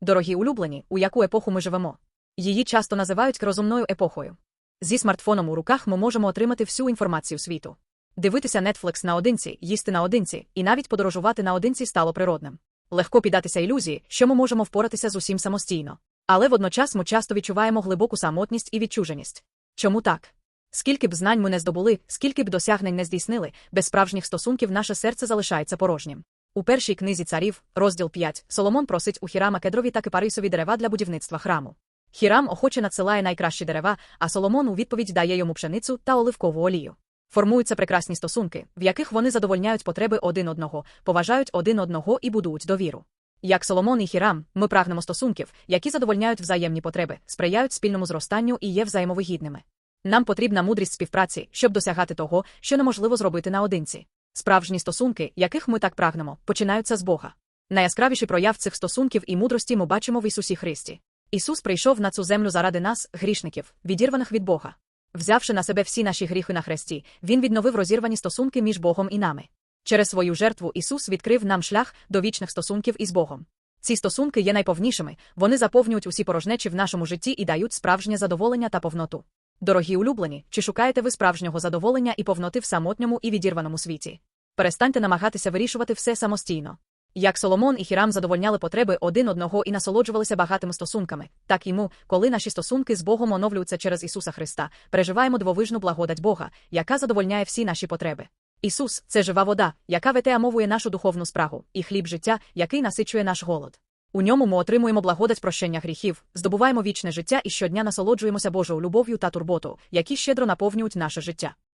Дорогі улюблені, у яку епоху ми живемо. Її часто називають розумною епохою. Зі смартфоном у руках ми можемо отримати всю інформацію світу. Дивитися Netflix наодинці, їсти наодинці, і навіть подорожувати наодинці стало природним. Легко піддатися ілюзії, що ми можемо впоратися з усім самостійно. Але водночас ми часто відчуваємо глибоку самотність і відчуженість. Чому так? Скільки б знань ми не здобули, скільки б досягнень не здійснили, без справжніх стосунків наше серце залишається порожнім. У першій книзі царів, розділ 5, Соломон просить у Хірама кедрові та кипарисові дерева для будівництва храму. Хірам охоче надсилає найкращі дерева, а Соломон у відповідь дає йому пшеницю та оливкову олію. Формуються прекрасні стосунки, в яких вони задовольняють потреби один одного, поважають один одного і будують довіру. Як Соломон і Хірам, ми прагнемо стосунків, які задовольняють взаємні потреби, сприяють спільному зростанню і є взаємовигідними. Нам потрібна мудрість співпраці, щоб досягати того, що неможливо зробити наодинці. Справжні стосунки, яких ми так прагнемо, починаються з Бога. Найяскравіший прояв цих стосунків і мудрості ми бачимо в Ісусі Христі. Ісус прийшов на цю землю заради нас, грішників, відірваних від Бога. Взявши на себе всі наші гріхи на хресті, Він відновив розірвані стосунки між Богом і нами. Через свою жертву Ісус відкрив нам шлях до вічних стосунків із Богом. Ці стосунки є найповнішими, вони заповнюють усі порожнечі в нашому житті і дають справжнє задоволення та повноту. Дорогі улюблені, чи шукаєте ви справжнього задоволення і повноти в самотньому і відірваному світі? Перестаньте намагатися вирішувати все самостійно. Як Соломон і Хірам задовольняли потреби один одного і насолоджувалися багатими стосунками, так і ми, коли наші стосунки з Богом оновлюються через Ісуса Христа, переживаємо дивовижну благодать Бога, яка задовольняє всі наші потреби. Ісус це жива вода, яка ветеамовує нашу духовну спрагу, і хліб життя, який насичує наш голод. У ньому ми отримуємо благодать прощення гріхів, здобуваємо вічне життя і щодня насолоджуємося Божою любов'ю та турботою, які щедро наповнюють наше життя.